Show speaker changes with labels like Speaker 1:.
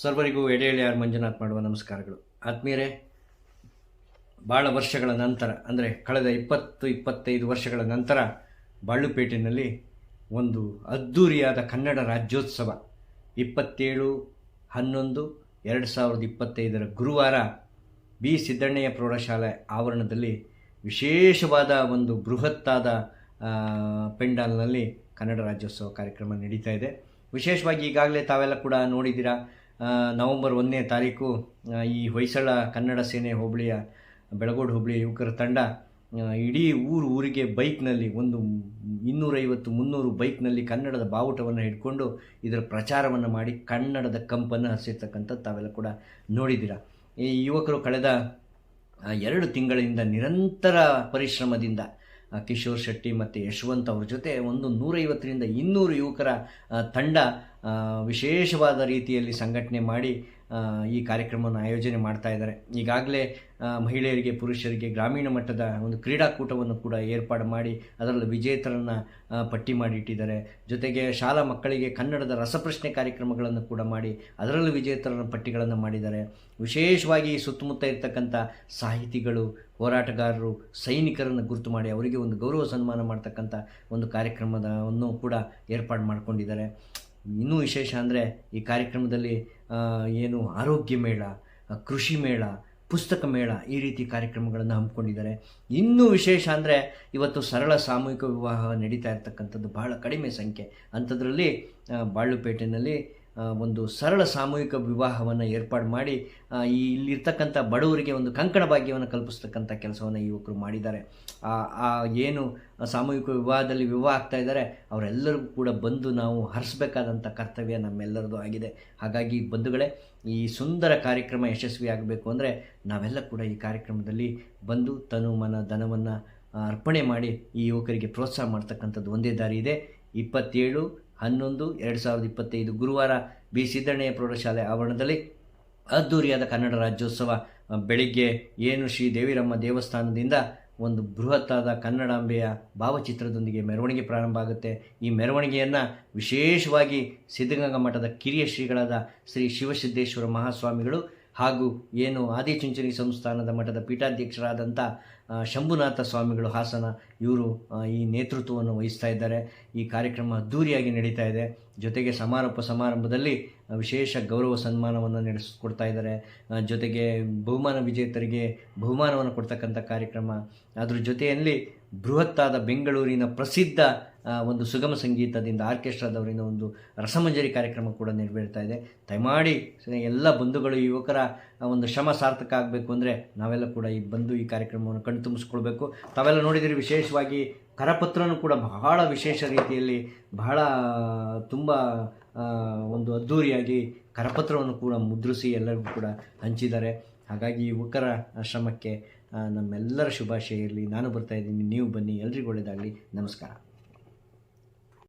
Speaker 1: ಸರ್ವರಿಗೂ ಎಡೆಎಳೆಯಾರ್ ಮಂಜುನಾಥ್ ಮಾಡುವ ನಮಸ್ಕಾರಗಳು. ಆತ್ಮೀಯರೇ ಭಾಳ ವರ್ಷಗಳ ನಂತರ, ಅಂದರೆ ಕಳೆದ ಇಪ್ಪತ್ತು, ಇಪ್ಪತ್ತೈದು ವರ್ಷಗಳ ನಂತರ ಬಾಳುಪೇಟೆನಲ್ಲಿ ಒಂದು ಅದ್ಧೂರಿಯಾದ ಕನ್ನಡ ರಾಜ್ಯೋತ್ಸವ ಇಪ್ಪತ್ತೇಳು, ಹನ್ನೊಂದು, ಎರಡು ಸಾವಿರದ ಇಪ್ಪತ್ತೈದರ ಗುರುವಾರ ಬಿ ಸಿದ್ದಣ್ಣಯ್ಯ ಪ್ರೌಢಶಾಲೆ ಆವರಣದಲ್ಲಿ ವಿಶೇಷವಾದ ಒಂದು ಬೃಹತ್ತಾದ ಪೆಂಡಾಲ್ನಲ್ಲಿ ಕನ್ನಡ ರಾಜ್ಯೋತ್ಸವ ಕಾರ್ಯಕ್ರಮ ನಡೀತಾ ಇದೆ. ವಿಶೇಷವಾಗಿ ಈಗಾಗಲೇ ತಾವೆಲ್ಲ ಕೂಡ ನೋಡಿದ್ದೀರಾ ನವೆಂಬರ್ ಒಂದನೇ ತಾರೀಕು ಈ ಹೊಯ್ಸಳ ಕನ್ನಡ ಸೇನೆ ಹೋಬಳಿಯ, ಬೆಳಗೋಡು ಹೋಬಳಿಯ ಯುವಕರ ತಂಡ ಇಡೀ ಊರು ಊರಿಗೆ ಬೈಕ್ನಲ್ಲಿ ಒಂದು ಇನ್ನೂರೈವತ್ತು ಮುನ್ನೂರು ಬೈಕ್ನಲ್ಲಿ ಕನ್ನಡದ ಬಾವುಟವನ್ನು ಹಿಡ್ಕೊಂಡು ಇದರ ಪ್ರಚಾರವನ್ನು ಮಾಡಿ ಕನ್ನಡದ ಕಂಪನ್ನು ಹಸಿರ್ತಕ್ಕಂಥ ತಾವೆಲ್ಲ ಕೂಡ ನೋಡಿದ್ದೀರಾ. ಈ ಯುವಕರು ಕಳೆದ ಎರಡು ತಿಂಗಳಿಂದ ನಿರಂತರ ಪರಿಶ್ರಮದಿಂದ ಕಿಶೋರ್ ಶೆಟ್ಟಿ ಮತ್ತು ಯಶವಂತ್ ಅವ್ರ ಜೊತೆ ಒಂದು ನೂರೈವತ್ತರಿಂದ ಇನ್ನೂರು ಯುವಕರ ತಂಡ ವಿಶೇಷವಾದ ರೀತಿಯಲ್ಲಿ ಸಂಘಟನೆ ಮಾಡಿ ಈ ಕಾರ್ಯಕ್ರಮವನ್ನು ಆಯೋಜನೆ ಮಾಡ್ತಾ ಇದ್ದಾರೆ. ಈಗಾಗಲೇ ಮಹಿಳೆಯರಿಗೆ, ಪುರುಷರಿಗೆ ಗ್ರಾಮೀಣ ಮಟ್ಟದ ಒಂದು ಕ್ರೀಡಾಕೂಟವನ್ನು ಕೂಡ ಏರ್ಪಾಡು ಮಾಡಿ ಅದರಲ್ಲಿ ವಿಜೇತರನ್ನು ಪಟ್ಟಿ ಮಾಡಿಟ್ಟಿದ್ದಾರೆ. ಜೊತೆಗೆ ಶಾಲಾ ಮಕ್ಕಳಿಗೆ ಕನ್ನಡದ ರಸಪ್ರಶ್ನೆ ಕಾರ್ಯಕ್ರಮಗಳನ್ನು ಕೂಡ ಮಾಡಿ ಅದರಲ್ಲೂ ವಿಜೇತರನ್ನು ಪಟ್ಟಿಗಳನ್ನು ಮಾಡಿದ್ದಾರೆ. ವಿಶೇಷವಾಗಿ ಸುತ್ತಮುತ್ತ ಇರತಕ್ಕಂಥ ಸಾಹಿತಿಗಳು, ಹೋರಾಟಗಾರರು, ಸೈನಿಕರನ್ನು ಗುರುತು ಮಾಡಿ ಅವರಿಗೆ ಒಂದು ಗೌರವ ಸನ್ಮಾನ ಮಾಡ್ತಕ್ಕಂಥ ಒಂದು ಕಾರ್ಯಕ್ರಮದವನ್ನು ಕೂಡ ಏರ್ಪಾಡು ಮಾಡಿಕೊಂಡಿದ್ದಾರೆ. ಇನ್ನೂ ವಿಶೇಷ ಅಂದರೆ ಈ ಕಾರ್ಯಕ್ರಮದಲ್ಲಿ ಏನು ಆರೋಗ್ಯ ಮೇಳ ಕೃಷಿ ಮೇಳ, ಪುಸ್ತಕ ಮೇಳ ಈ ರೀತಿ ಕಾರ್ಯಕ್ರಮಗಳನ್ನು ಹಮ್ಮಿಕೊಂಡಿದ್ದಾರೆ. ಇನ್ನೂ ವಿಶೇಷ ಅಂದರೆ ಇವತ್ತು ಸರಳ ಸಾಮೂಹಿಕ ವಿವಾಹ ನಡೀತಾ ಇರತಕ್ಕಂಥದ್ದು ಬಹಳ ಕಡಿಮೆ ಸಂಖ್ಯೆ. ಅಂಥದ್ರಲ್ಲಿ ಬಾಳುಪೇಟೆಯಲ್ಲಿ ಒಂದು ಸರಳ ಸಾಮೂಹಿಕ ವಿವಾಹವನ್ನು ಏರ್ಪಾಡು ಮಾಡಿ ಈ ಇಲ್ಲಿರ್ತಕ್ಕಂಥ ಬಡವರಿಗೆ ಒಂದು ಕಂಕಣ ಭಾಗ್ಯವನ್ನು ಕಲ್ಪಿಸ್ತಕ್ಕಂಥ ಕೆಲಸವನ್ನು ಯುವಕರು ಮಾಡಿದ್ದಾರೆ. ಆ ಆ ಏನು ಸಾಮೂಹಿಕ ವಿವಾಹದಲ್ಲಿ ವಿವಾಹ ಆಗ್ತಾ ಇದ್ದಾರೆ, ಅವರೆಲ್ಲರಿಗೂ ಕೂಡ ಬಂದು ನಾವು ಹರಿಸ್ಬೇಕಾದಂಥ ಕರ್ತವ್ಯ ನಮ್ಮೆಲ್ಲರದು ಆಗಿದೆ. ಹಾಗಾಗಿ ಬಂಧುಗಳೇ, ಈ ಸುಂದರ ಕಾರ್ಯಕ್ರಮ ಯಶಸ್ವಿಯಾಗಬೇಕು ಅಂದರೆ ನಾವೆಲ್ಲ ಕೂಡ ಈ ಕಾರ್ಯಕ್ರಮದಲ್ಲಿ ಬಂದು ತನು ಮನ ಧನವನ್ನು ಅರ್ಪಣೆ ಮಾಡಿ ಈ ಯುವಕರಿಗೆ ಪ್ರೋತ್ಸಾಹ ಮಾಡ್ತಕ್ಕಂಥದ್ದು ಒಂದೇ ದಾರಿ ಇದೆ. ಇಪ್ಪತ್ತೇಳು ಹನ್ನೊಂದು, ಎರಡು ಸಾವಿರದ ಇಪ್ಪತ್ತೈದು ಗುರುವಾರ ಬಿ ಸಿದ್ದಣ್ಣಯ್ಯ ಪ್ರೌಢಶಾಲೆ ಆವರಣದಲ್ಲಿ ಅದ್ಧೂರಿಯಾದ ಕನ್ನಡ ರಾಜ್ಯೋತ್ಸವ ಬೆಳಿಗ್ಗೆ ಏನು ಶ್ರೀ ದೇವಿರಮ್ಮ ದೇವಸ್ಥಾನದಿಂದ ಒಂದು ಬೃಹತ್ತಾದ ಕನ್ನಡಾಂಬೆಯ ಭಾವಚಿತ್ರದೊಂದಿಗೆ ಮೆರವಣಿಗೆ ಪ್ರಾರಂಭ ಆಗುತ್ತೆ. ಈ ಮೆರವಣಿಗೆಯನ್ನು ವಿಶೇಷವಾಗಿ ಸಿದ್ಧಗಂಗಾ ಮಠದ ಕಿರಿಯ ಶ್ರೀಗಳಾದ ಶ್ರೀ ಶಿವಸಿದ್ದೇಶ್ವರ ಮಹಾಸ್ವಾಮಿಗಳು ಹಾಗೂ ಏನು ಆದಿಚುಂಚನಿ ಸಂಸ್ಥಾನದ ಮಠದ ಪೀಠಾಧ್ಯಕ್ಷರಾದಂಥ ಶಂಭುನಾಥ ಸ್ವಾಮಿಗಳು ಹಾಸನ, ಇವರು ಈ ನೇತೃತ್ವವನ್ನು ವಹಿಸ್ತಾ ಇದ್ದಾರೆ. ಈ ಕಾರ್ಯಕ್ರಮ ಅದ್ಧೂರಿಯಾಗಿ ನಡೀತಾ ಇದೆ. ಜೊತೆಗೆ ಸಮಾರೋಪ ಸಮಾರಂಭದಲ್ಲಿ ವಿಶೇಷ ಗೌರವ ಸನ್ಮಾನವನ್ನು ನಡೆಸಿಕೊಡ್ತಾ ಇದ್ದಾರೆ. ಜೊತೆಗೆ ಬಹುಮಾನ ವಿಜೇತರಿಗೆ ಬಹುಮಾನವನ್ನು ಕೊಡ್ತಕ್ಕಂಥ ಕಾರ್ಯಕ್ರಮ. ಅದ್ರ ಜೊತೆಯಲ್ಲಿ ಬೃಹತ್ತಾದ ಬೆಂಗಳೂರಿನ ಪ್ರಸಿದ್ಧ ಒಂದು ಸುಗಮ ಸಂಗೀತದಿಂದ ಆರ್ಕೆಸ್ಟ್ರಾದವರಿಂದ ಒಂದು ರಸಮಂಜರಿ ಕಾರ್ಯಕ್ರಮ ಕೂಡ ನೆರವೇರ್ತಾ ಇದೆ. ದಯಮಾಡಿ ಎಲ್ಲ ಬಂಧುಗಳು, ಯುವಕರ ಒಂದು ಶ್ರಮ ಸಾರ್ಥಕ ಆಗಬೇಕು ಅಂದರೆ ನಾವೆಲ್ಲ ಕೂಡ ಈ ಬಂದು ಈ ಕಾರ್ಯಕ್ರಮವನ್ನು ಕಣ್ತುಂಬಿಸ್ಕೊಳ್ಬೇಕು ತಾವೆಲ್ಲ ನೋಡಿದರೆ ವಿಶೇಷವಾಗಿ ಕರಪತ್ರನೂ ಕೂಡ ಬಹಳ ವಿಶೇಷ ರೀತಿಯಲ್ಲಿ ಬಹಳ, ತುಂಬ ಒಂದು ಅದ್ಧೂರಿಯಾಗಿ ಕರಪತ್ರವನ್ನು ಕೂಡ ಮುದ್ರಿಸಿ ಎಲ್ಲರಿಗೂ ಕೂಡ ಹಂಚಿದ್ದಾರೆ. ಹಾಗಾಗಿ ಯುವಕರ ಶ್ರಮಕ್ಕೆ ನಮ್ಮೆಲ್ಲರ ಶುಭಾಶಯ ಇರಲಿ. ನಾನು ಬರ್ತಾ ಇದ್ದೀನಿ, ನೀವು ಬನ್ನಿ, ಎಲ್ರಿಗೂ ಒಳ್ಳೆಯದಾಗಲಿ. ನಮಸ್ಕಾರ.